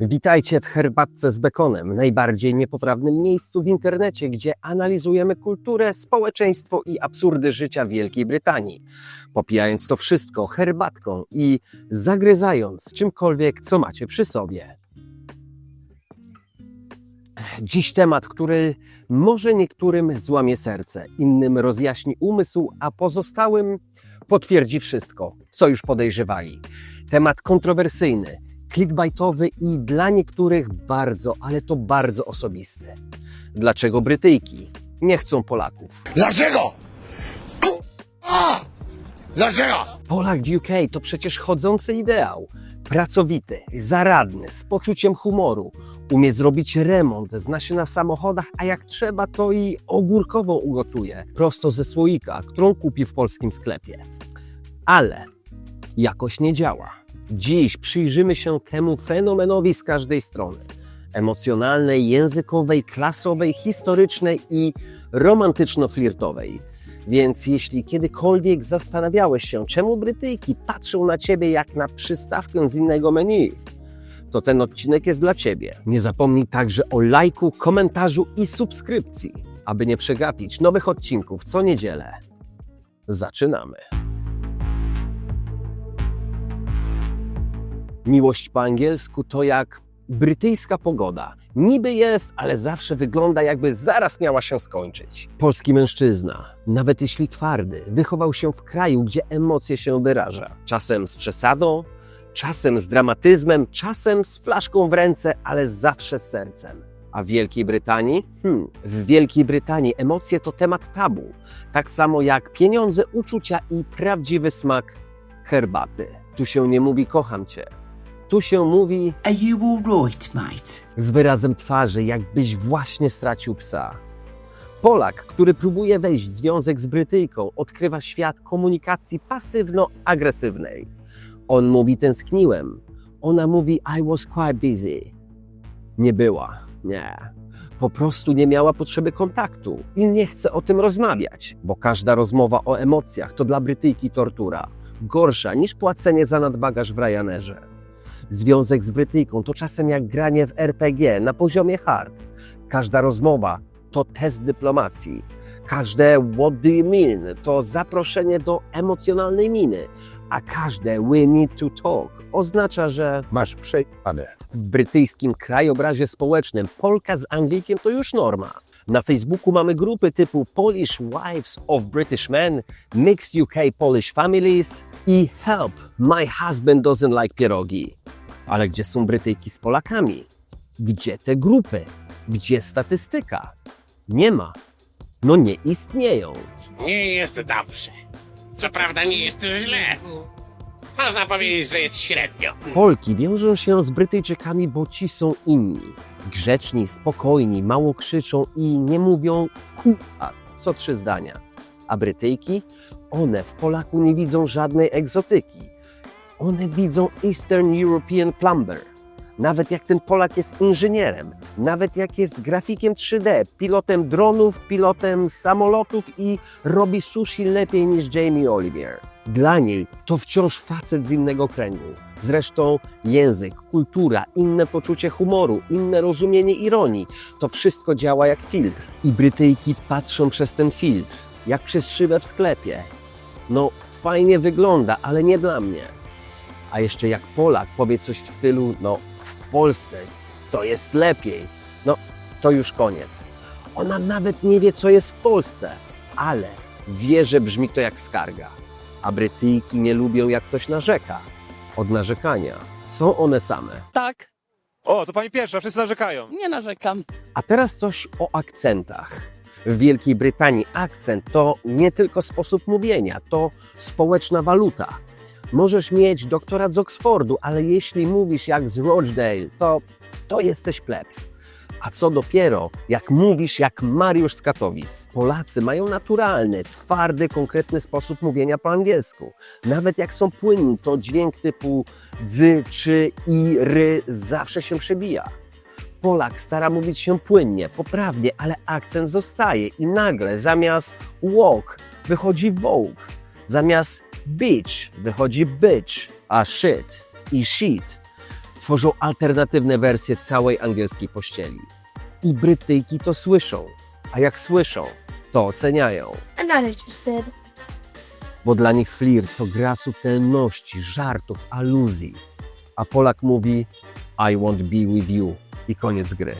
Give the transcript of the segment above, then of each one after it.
Witajcie w herbatce z bekonem, najbardziej niepoprawnym miejscu w internecie, gdzie analizujemy kulturę, społeczeństwo i absurdy życia Wielkiej Brytanii. Popijając to wszystko herbatką i zagryzając czymkolwiek, co macie przy sobie. Dziś temat, który może niektórym złamie serce, innym rozjaśni umysł, a pozostałym potwierdzi wszystko, co już podejrzewali. Temat kontrowersyjny, clickbaitowy i dla niektórych bardzo, ale to bardzo osobisty. Dlaczego Brytyjki nie chcą Polaków? Dlaczego? A! Dlaczego? Polak w UK to przecież chodzący ideał. Pracowity, zaradny, z poczuciem humoru, umie zrobić remont, zna się na samochodach, a jak trzeba, to i ogórkową ugotuje, prosto ze słoika, którą kupi w polskim sklepie. Ale jakoś nie działa. Dziś przyjrzymy się temu fenomenowi z każdej strony. Emocjonalnej, językowej, klasowej, historycznej i romantyczno-flirtowej. Więc jeśli kiedykolwiek zastanawiałeś się, czemu Brytyjki patrzą na ciebie jak na przystawkę z innego menu, to ten odcinek jest dla ciebie. Nie zapomnij także o lajku, komentarzu i subskrypcji, aby nie przegapić nowych odcinków co niedzielę. Zaczynamy. Miłość po angielsku to jak brytyjska pogoda. Niby jest, ale zawsze wygląda jakby zaraz miała się skończyć. Polski mężczyzna, nawet jeśli twardy, wychował się w kraju, gdzie emocje się wyraża. Czasem z przesadą, czasem z dramatyzmem, czasem z flaszką w ręce, ale zawsze z sercem. A w Wielkiej Brytanii? Hmm, w Wielkiej Brytanii emocje to temat tabu. Tak samo jak pieniądze, uczucia i prawdziwy smak herbaty. Tu się nie mówi kocham cię. Tu się mówi Are you all right, mate? z wyrazem twarzy, jakbyś właśnie stracił psa. Polak, który próbuje wejść w związek z Brytyjką, odkrywa świat komunikacji pasywno-agresywnej. On mówi tęskniłem. Ona mówi I was quite busy. Nie była, nie. Po prostu nie miała potrzeby kontaktu i nie chce o tym rozmawiać, bo każda rozmowa o emocjach to dla Brytyjki tortura. Gorsza niż płacenie za nadbagaż w Ryanerze. Związek z Brytyjką to czasem jak granie w RPG na poziomie hard. Każda rozmowa to test dyplomacji. Każde what do you mean to zaproszenie do emocjonalnej miny, a każde we need to talk oznacza, że Masz przejane. w brytyjskim krajobrazie społecznym Polka z Anglikiem to już norma. Na Facebooku mamy grupy typu Polish Wives of British Men, Mixed UK Polish Families i Help, my husband doesn't like pierogi. Ale gdzie są Brytyjki z Polakami? Gdzie te grupy? Gdzie statystyka? Nie ma. No nie istnieją. Nie jest dobrze. Co prawda nie jest źle. Można powiedzieć, że jest średnio. Polki wiążą się z Brytyjczykami, bo ci są inni. Grzeczni, spokojni, mało krzyczą i nie mówią kupa co trzy zdania. A Brytyjki? One w Polaku nie widzą żadnej egzotyki. One widzą Eastern European Plumber. Nawet jak ten Polak jest inżynierem, nawet jak jest grafikiem 3D, pilotem dronów, pilotem samolotów i robi sushi lepiej niż Jamie Oliver. Dla niej to wciąż facet z innego kręgu. Zresztą język, kultura, inne poczucie humoru, inne rozumienie ironii to wszystko działa jak filtr. I Brytyjki patrzą przez ten filtr, jak przez szybę w sklepie. No, fajnie wygląda, ale nie dla mnie. A jeszcze jak Polak powie coś w stylu, no w Polsce to jest lepiej, no to już koniec. Ona nawet nie wie, co jest w Polsce, ale wie, że brzmi to jak skarga. A Brytyjki nie lubią, jak ktoś narzeka. Od narzekania są one same. Tak, O, to pani pierwsza, wszyscy narzekają. nie narzekam. A teraz coś o akcentach. W Wielkiej Brytanii akcent to nie tylko sposób mówienia, to społeczna waluta. Możesz mieć doktorat z Oxfordu, ale jeśli mówisz jak z Rochdale, to, to jesteś plebs. A co dopiero, jak mówisz jak Mariusz z Katowic. Polacy mają naturalny, twardy, konkretny sposób mówienia po angielsku. Nawet jak są płynni, to dźwięk typu dzy, czy, i, ry zawsze się przebija. Polak stara mówić się płynnie, poprawnie, ale akcent zostaje i nagle zamiast walk wychodzi vogue, zamiast bitch wychodzi bitch, a shit i shit. Tworzą alternatywne wersje całej angielskiej pościeli. I Brytyjki to słyszą. A jak słyszą, to oceniają. I'm not interested. Bo dla nich flirt to gra subtelności, żartów, aluzji. A Polak mówi I won't be with you i koniec gry.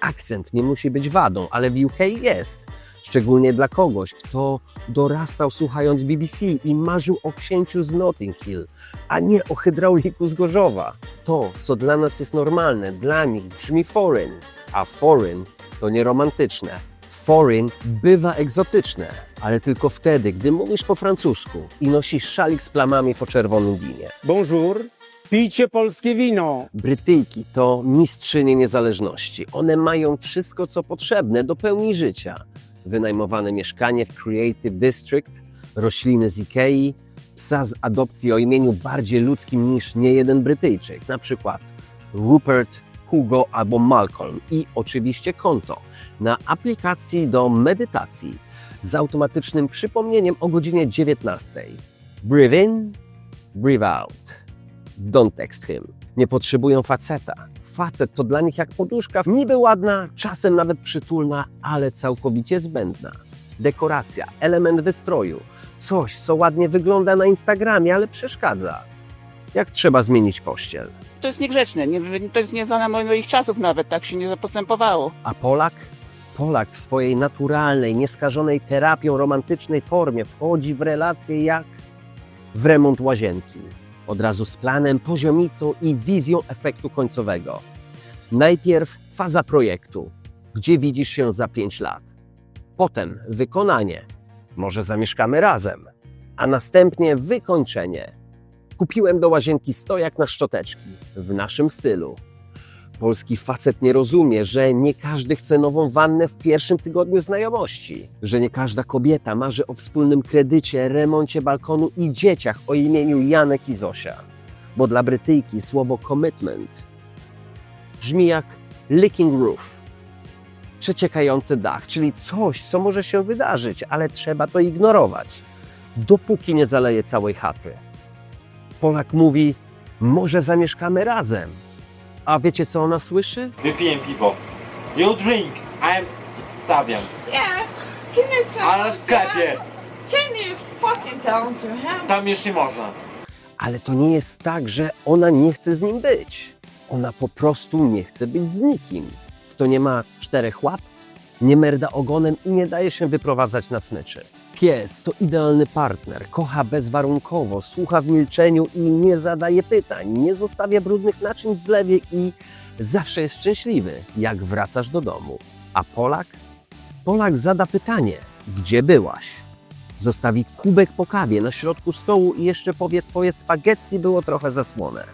Akcent nie musi być wadą, ale w UK jest. Szczególnie dla kogoś, kto dorastał słuchając BBC i marzył o księciu z Notting Hill, a nie o hydrauliku z Gorzowa. To, co dla nas jest normalne, dla nich brzmi foreign, a foreign to nieromantyczne. Foreign bywa egzotyczne, ale tylko wtedy, gdy mówisz po francusku i nosisz szalik z plamami po czerwonym winie. Bonjour, pijcie polskie wino. Brytyjki to mistrzynie niezależności. One mają wszystko, co potrzebne do pełni życia. Wynajmowane mieszkanie w Creative District, rośliny z Ikei, psa z adopcji o imieniu bardziej ludzkim niż niejeden Brytyjczyk, na przykład Rupert, Hugo albo Malcolm i oczywiście konto na aplikacji do medytacji z automatycznym przypomnieniem o godzinie 19. Breathe in, breathe out. Don't text him. Nie potrzebują faceta. Facet to dla nich jak poduszka, niby ładna, czasem nawet przytulna, ale całkowicie zbędna. Dekoracja, element wystroju, coś, co ładnie wygląda na Instagramie, ale przeszkadza. Jak trzeba zmienić pościel? To jest niegrzeczne, nie, to jest nieznane moich czasów nawet, tak się nie postępowało. A Polak? Polak w swojej naturalnej, nieskażonej terapią romantycznej formie wchodzi w relacje jak w remont łazienki. Od razu z planem, poziomicą i wizją efektu końcowego. Najpierw faza projektu, gdzie widzisz się za 5 lat. Potem wykonanie, może zamieszkamy razem, a następnie wykończenie. Kupiłem do łazienki stojak na szczoteczki w naszym stylu. Polski facet nie rozumie, że nie każdy chce nową wannę w pierwszym tygodniu znajomości, że nie każda kobieta marzy o wspólnym kredycie, remoncie balkonu i dzieciach o imieniu Janek i Zosia. Bo dla Brytyjki słowo commitment brzmi jak licking roof, przeciekający dach, czyli coś, co może się wydarzyć, ale trzeba to ignorować, dopóki nie zaleje całej chaty. Polak mówi, może zamieszkamy razem. A wiecie, co ona słyszy? Wypiję piwo. You drink, I'm stawiam. Yeah. Can you tell Ale w sklepie, Can you fucking tell him to him? tam już nie można. Ale to nie jest tak, że ona nie chce z nim być. Ona po prostu nie chce być z nikim. Kto nie ma czterech łap, nie merda ogonem i nie daje się wyprowadzać na smyczy. Pies to idealny partner, kocha bezwarunkowo, słucha w milczeniu i nie zadaje pytań, nie zostawia brudnych naczyń w zlewie i zawsze jest szczęśliwy, jak wracasz do domu. A Polak? Polak zada pytanie, gdzie byłaś? Zostawi kubek po kawie na środku stołu i jeszcze powie, twoje spaghetti było trochę zasłone.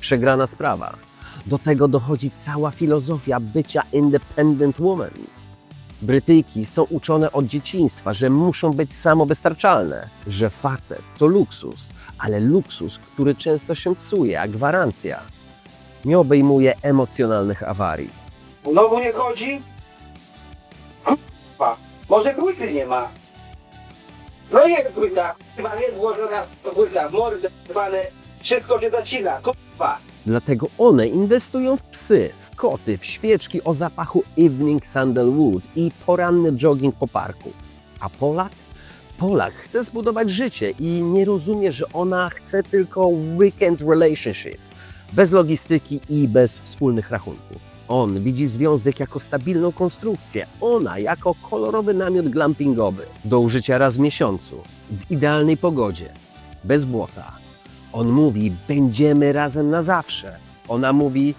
Przegrana sprawa. Do tego dochodzi cała filozofia bycia independent woman. Brytyjki są uczone od dzieciństwa, że muszą być samowystarczalne, że facet to luksus, ale luksus, który często się psuje, a gwarancja nie obejmuje emocjonalnych awarii. Znowu nie chodzi? K***a. Może płyty nie ma. No jak płyta? Chyba jest włożona płyta, mordę, wszystko się zacina, k***a. Dlatego one inwestują w psy, w koty, w świeczki o zapachu evening sandalwood i poranny jogging po parku. A Polak? Polak chce zbudować życie i nie rozumie, że ona chce tylko weekend relationship, bez logistyki i bez wspólnych rachunków. On widzi związek jako stabilną konstrukcję, ona jako kolorowy namiot glampingowy, do użycia raz w miesiącu, w idealnej pogodzie, bez błota. On mówi, będziemy razem na zawsze. Ona mówi,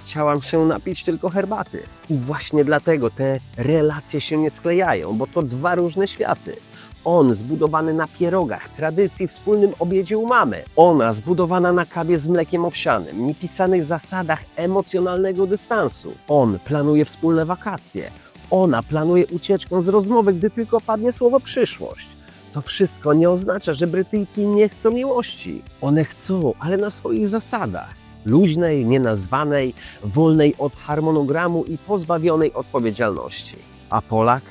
chciałam się napić tylko herbaty. I właśnie dlatego te relacje się nie sklejają, bo to dwa różne światy. On zbudowany na pierogach, tradycji, wspólnym obiedzie u mamy. Ona zbudowana na kawie z mlekiem owsianym, niepisanych zasadach emocjonalnego dystansu. On planuje wspólne wakacje. Ona planuje ucieczkę z rozmowy, gdy tylko padnie słowo przyszłość. To wszystko nie oznacza, że Brytyjki nie chcą miłości. One chcą, ale na swoich zasadach. Luźnej, nienazwanej, wolnej od harmonogramu i pozbawionej odpowiedzialności. A Polak?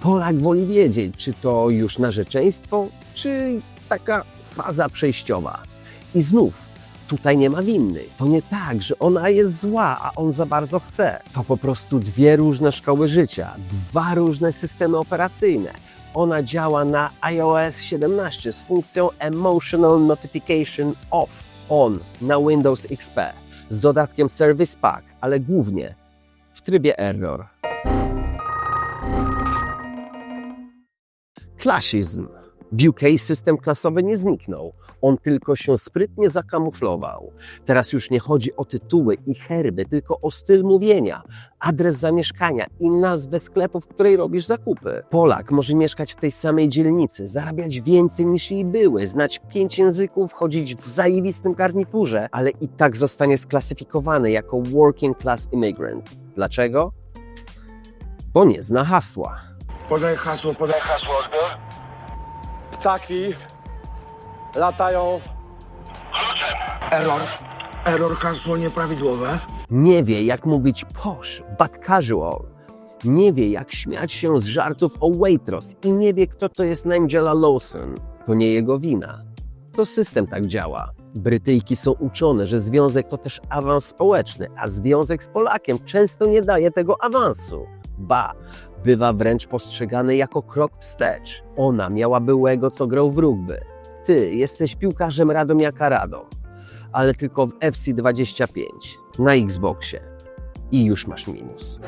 Polak woli wiedzieć, czy to już narzeczeństwo, czy taka faza przejściowa. I znów, Tutaj nie ma winnych. To nie tak, że ona jest zła, a on za bardzo chce. To po prostu dwie różne szkoły życia, dwa różne systemy operacyjne. Ona działa na iOS 17 z funkcją Emotional Notification Off on na Windows XP z dodatkiem Service Pack, ale głównie w trybie Error. Klasizm. W UK system klasowy nie zniknął. On tylko się sprytnie zakamuflował. Teraz już nie chodzi o tytuły i herby, tylko o styl mówienia, adres zamieszkania i nazwę sklepu, w której robisz zakupy. Polak może mieszkać w tej samej dzielnicy, zarabiać więcej niż jej były, znać pięć języków, chodzić w zajebistym garniturze, ale i tak zostanie sklasyfikowany jako working class immigrant. Dlaczego? Bo nie zna hasła. Podaj hasło, podaj hasło, odbiór. Ptaki latają. Error. Error, hasło nieprawidłowe. Nie wie, jak mówić posh, but casual. Nie wie, jak śmiać się z żartów o Waitrose i nie wie, kto to jest Nigella Lawson. To nie jego wina. To system tak działa. Brytyjki są uczone, że związek to też awans społeczny, a związek z Polakiem często nie daje tego awansu. Ba, bywa wręcz postrzegany jako krok wstecz. Ona miała byłego, co grał w rugby. Ty jesteś piłkarzem Radomiaka Radom, ale tylko w FC25 na Xboxie. I już masz minus.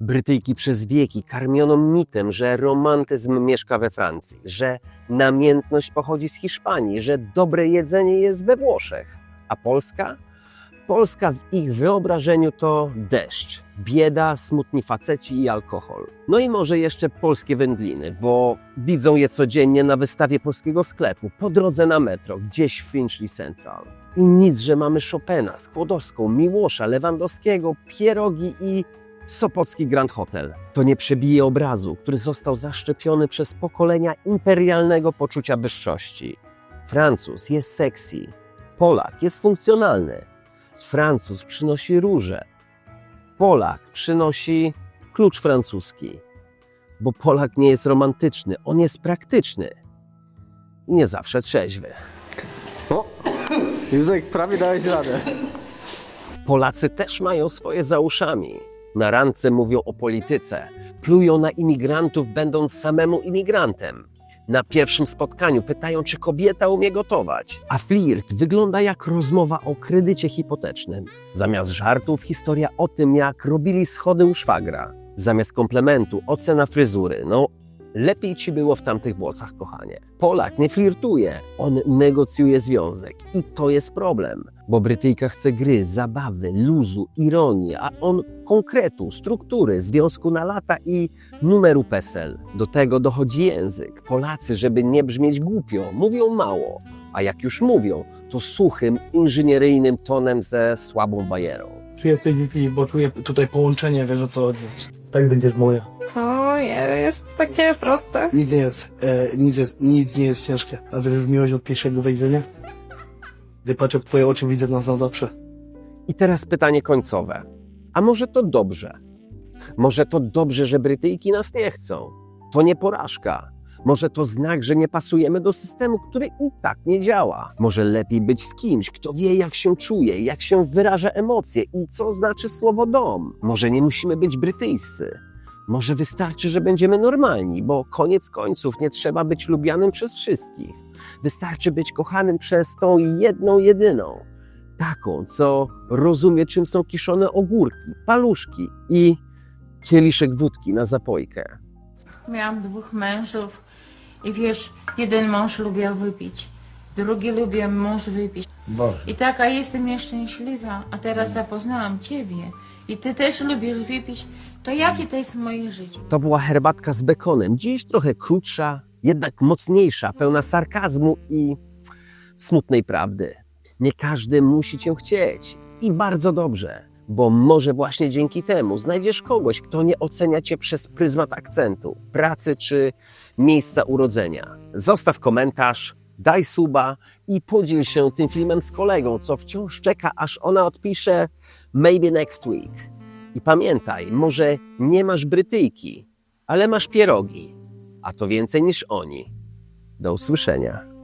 Brytyjki przez wieki karmiono mitem, że romantyzm mieszka we Francji, że namiętność pochodzi z Hiszpanii, że dobre jedzenie jest we Włoszech. A Polska? Polska w ich wyobrażeniu to deszcz, bieda, smutni faceci i alkohol. No i może jeszcze polskie wędliny, bo widzą je codziennie na wystawie polskiego sklepu, po drodze na metro, gdzieś w Finchley Central. I nic, że mamy Chopina, Skłodowską, Miłosza, Lewandowskiego, pierogi i Sopocki Grand Hotel. To nie przebije obrazu, który został zaszczepiony przez pokolenia imperialnego poczucia wyższości. Francuz jest sexy, Polak jest funkcjonalny, Francuz przynosi róże, Polak przynosi klucz francuski. Bo Polak nie jest romantyczny, on jest praktyczny. I nie zawsze trzeźwy. Józek, prawie dałeś radę. Polacy też mają swoje za uszami. Na randce mówią o polityce, plują na imigrantów, będąc samemu imigrantem. Na pierwszym spotkaniu pytają, czy kobieta umie gotować, a flirt wygląda jak rozmowa o kredycie hipotecznym. Zamiast żartów, historia o tym, jak robili schody u szwagra. Zamiast komplementu, ocena fryzury. No, lepiej ci było w tamtych włosach, kochanie. Polak nie flirtuje, on negocjuje związek. I to jest problem, bo Brytyjka chce gry, zabawy, luzu, ironii, a on konkretu, struktury, związku na lata i numeru PESEL. Do tego dochodzi język. Polacy, żeby nie brzmieć głupio, mówią mało, a jak już mówią, to suchym, inżynieryjnym tonem ze słabą bajerą. Czuję Wi-Fi, bo czuję tutaj połączenie, wiesz o co chodzi. Tak będziesz moja. To jest takie proste. Nic nie jest, e, nic, jest, nic nie jest ciężkie. A wierzysz w miłość od pierwszego wejrzenia? Gdy patrzę w twoje oczy, widzę nas na zawsze. I teraz pytanie końcowe. A może to dobrze? Może to dobrze, że Brytyjki nas nie chcą? To nie porażka. Może to znak, że nie pasujemy do systemu, który i tak nie działa. Może lepiej być z kimś, kto wie, jak się czuje, jak się wyraża emocje i co znaczy słowo dom. Może nie musimy być brytyjscy. Może wystarczy, że będziemy normalni, bo koniec końców nie trzeba być lubianym przez wszystkich. Wystarczy być kochanym przez tą jedną, jedyną. Taką, co rozumie, czym są kiszone ogórki, paluszki i kieliszek wódki na zapojkę. Miałam dwóch mężów i wiesz, jeden mąż lubił wypić, drugi lubił mąż wypić. I taka jestem nieszczęśliwa, a teraz zapoznałam ciebie i ty też lubisz wypić, to jakie to jest moje życie? To była herbatka z bekonem, dziś trochę krótsza, jednak mocniejsza, pełna sarkazmu i smutnej prawdy. Nie każdy musi cię chcieć. I bardzo dobrze, bo może właśnie dzięki temu znajdziesz kogoś, kto nie ocenia cię przez pryzmat akcentu, pracy czy miejsca urodzenia. Zostaw komentarz, daj suba i podziel się tym filmem z kolegą, co wciąż czeka, aż ona odpisze maybe next week. I pamiętaj, może nie masz Brytyjki, ale masz pierogi, a to więcej niż oni. Do usłyszenia.